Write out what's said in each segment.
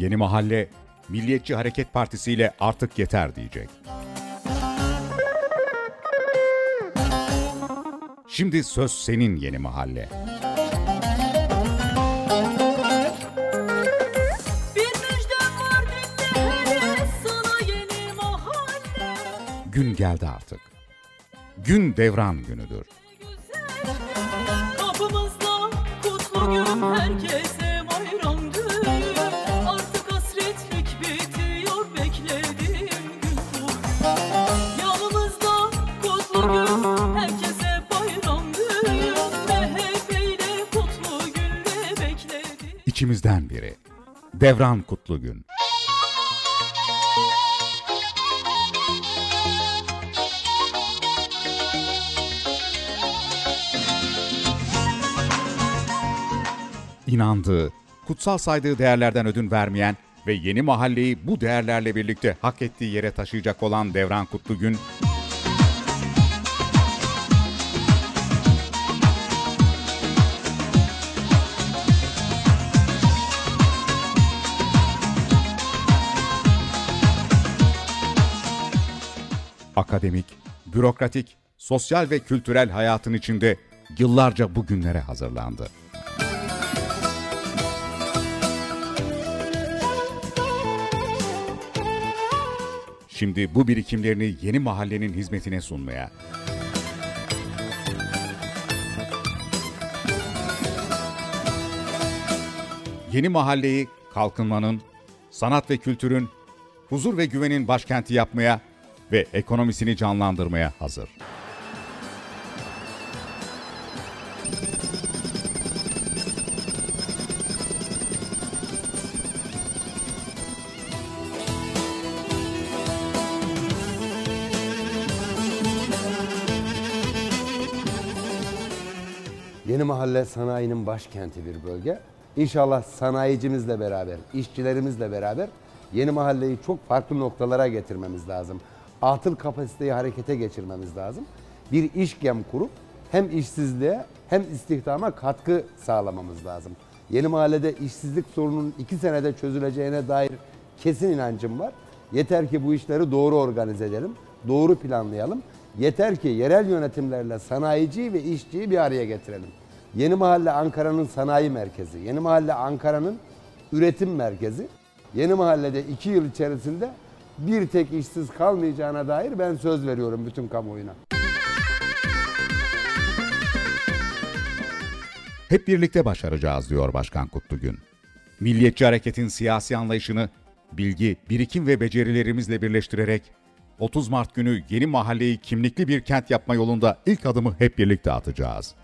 Yeni Mahalle, Milliyetçi Hareket Partisi ile artık yeter diyecek. Şimdi söz senin Yeni Mahalle. Gün geldi artık. Gün devran günüdür. İçimizden biri. Devran Kutlugün. İnandığı, kutsal saydığı değerlerden ödün vermeyen ve yeni mahalleyi bu değerlerle birlikte hak ettiği yere taşıyacak olan Devran Kutlugün, akademik, bürokratik, sosyal ve kültürel hayatın içinde yıllarca bu günlere hazırlandı. Şimdi bu birikimlerini yeni mahallenin hizmetine sunmaya, yeni mahalleyi kalkınmanın, sanat ve kültürün, huzur ve güvenin başkenti yapmaya ve ekonomisini canlandırmaya hazır. Yeni Mahalle sanayinin başkenti bir bölge. İnşallah sanayicimizle beraber, işçilerimizle beraber Yeni Mahalleyi çok farklı noktalara getirmemiz lazım. Atıl kapasiteyi harekete geçirmemiz lazım. Bir iş gem kurup hem işsizliğe hem istihdama katkı sağlamamız lazım. Yeni Mahalle'de işsizlik sorunun iki senede çözüleceğine dair kesin inancım var. Yeter ki bu işleri doğru organize edelim, doğru planlayalım. Yeter ki yerel yönetimlerle sanayiciyi ve işçiyi bir araya getirelim. Yeni Mahalle Ankara'nın sanayi merkezi, Yeni Mahalle Ankara'nın üretim merkezi. Yeni Mahalle'de iki yıl içerisinde bir tek işsiz kalmayacağına dair ben söz veriyorum bütün kamuoyuna. Hep birlikte başaracağız diyor Başkan Kutlugün. Milliyetçi Hareket'in siyasi anlayışını bilgi, birikim ve becerilerimizle birleştirerek 30 Mart günü yeni mahalleyi kimlikli bir kent yapma yolunda ilk adımı hep birlikte atacağız.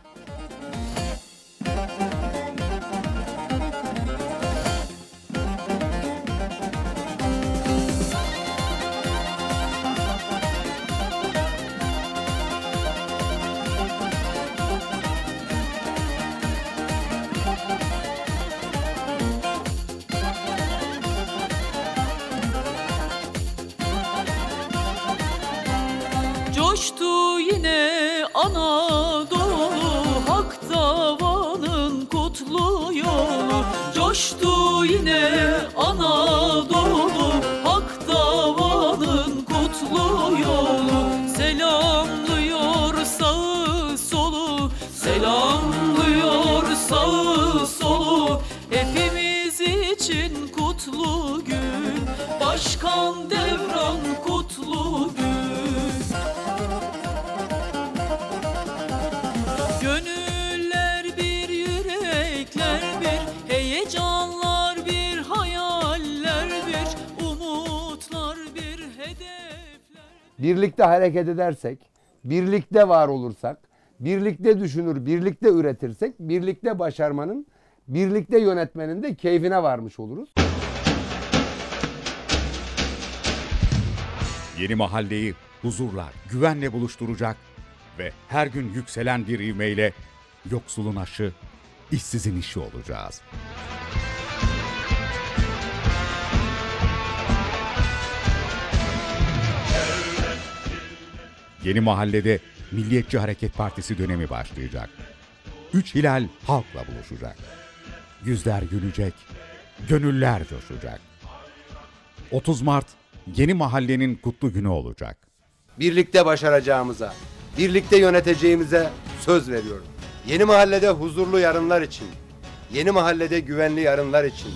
Selamlıyor sağı solu. Selamlıyor sağı solu. Hepimiz için kutlu gün. Başkan Devran Birlikte hareket edersek, birlikte var olursak, birlikte düşünür, birlikte üretirsek, birlikte başarmanın, birlikte yönetmenin de keyfine varmış oluruz. Yeni mahalleyi huzurla, güvenle buluşturacak ve her gün yükselen bir ivmeyle yoksulun aşı, işsizin işi olacağız. Yeni mahallede Milliyetçi Hareket Partisi dönemi başlayacak. Üç hilal halkla buluşacak. Yüzler gülecek, gönüller coşacak. 30 Mart yeni mahallenin kutlu günü olacak. Birlikte başaracağımıza, birlikte yöneteceğimize söz veriyorum. Yeni mahallede huzurlu yarınlar için, yeni mahallede güvenli yarınlar için,